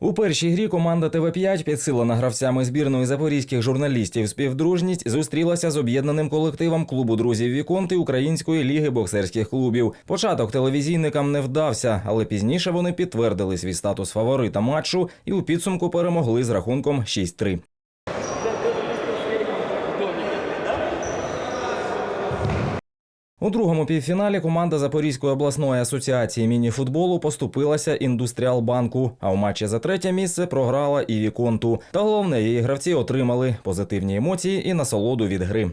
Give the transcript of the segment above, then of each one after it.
У першій грі команда ТВ5, підсилена гравцями збірної запорізьких журналістів співдружність, зустрілася з об'єднаним колективом клубу друзів Віконти Української ліги боксерських клубів. Початок телевізійникам не вдався, але пізніше вони підтвердили свій статус фаворита матчу і у підсумку перемогли з рахунком 6-3. У другому півфіналі команда Запорізької обласної асоціації мініфутболу поступилася індустріалбанку. А у матчі за третє місце програла і Віконту. Та головне, її гравці отримали позитивні емоції і насолоду від гри.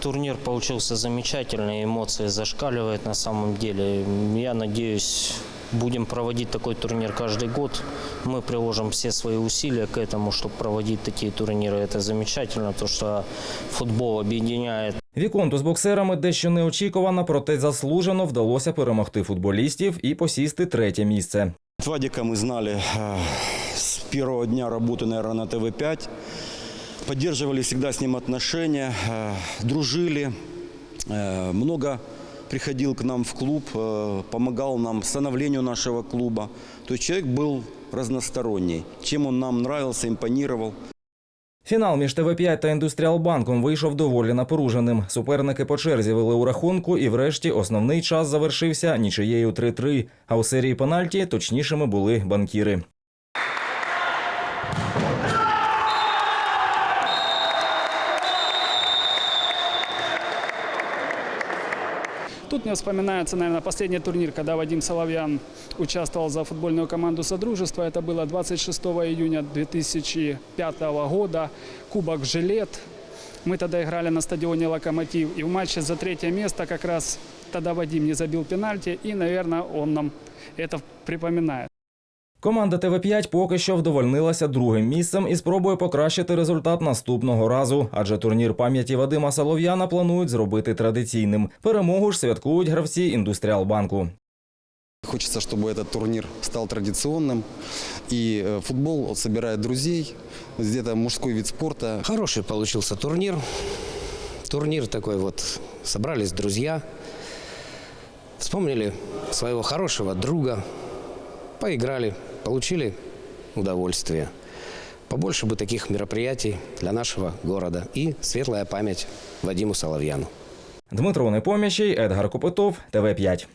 Турнир получился замечательный, эмоции зашкаливают на самом деле. Я надеюсь, будем проводить такой турнир каждый год. Мы приложим все свои усилия к этому, чтобы проводить такие турниры. Это замечательно, то что футбол объединяет Віконту з боксерами дещо неочікувано, проте заслужено вдалося перемогти футболістів і посісти третє місце. Вадика мы знали э, с первого дня работы, наверное, на ТВ-5. Поддерживали всегда с ним отношения, э, дружили. Э, Много приходил к нам в клуб, э, помогал нам становлению нашего клуба. То есть человек был разносторонний. Чем он нам нравился, импонировал. Фінал між ТВ5 та Індустріалбанком вийшов доволі напруженим. Суперники по черзі вели у рахунку, і врешті основний час завершився нічиєю 3-3. А у серії пенальті точнішими були банкіри. Тут мне вспоминается, наверное, последний турнир, когда Вадим Соловьян участвовал за футбольную команду Содружества. Это было 26 июня 2005 года. Кубок «Жилет». Мы тогда играли на стадионе «Локомотив». И в матче за третье место как раз тогда Вадим не забил пенальти. И, наверное, он нам это припоминает. Команда ТВ5 поки що вдовольнилася другим місцем і спробує покращити результат наступного разу, адже турнір пам'яті Вадима Солов'яна планують зробити традиційним. Перемогу ж святкують гравці Індустріалбанку. Хочется, чтобы этот турнир стал традиционным. И э, футбол вот собирает друзей. Где-то мужской вид спорта. Хороший получился турнир. Турнир такой вот. Собрались друзья. Вспомнили своего хорошего друга. Поиграли. Получили удовольствие. Побольше бы таких мероприятий для нашего города. И светлая память Вадиму Соловьяну. Дмитро Непоміщий, Едгар Копитов, ТВ5.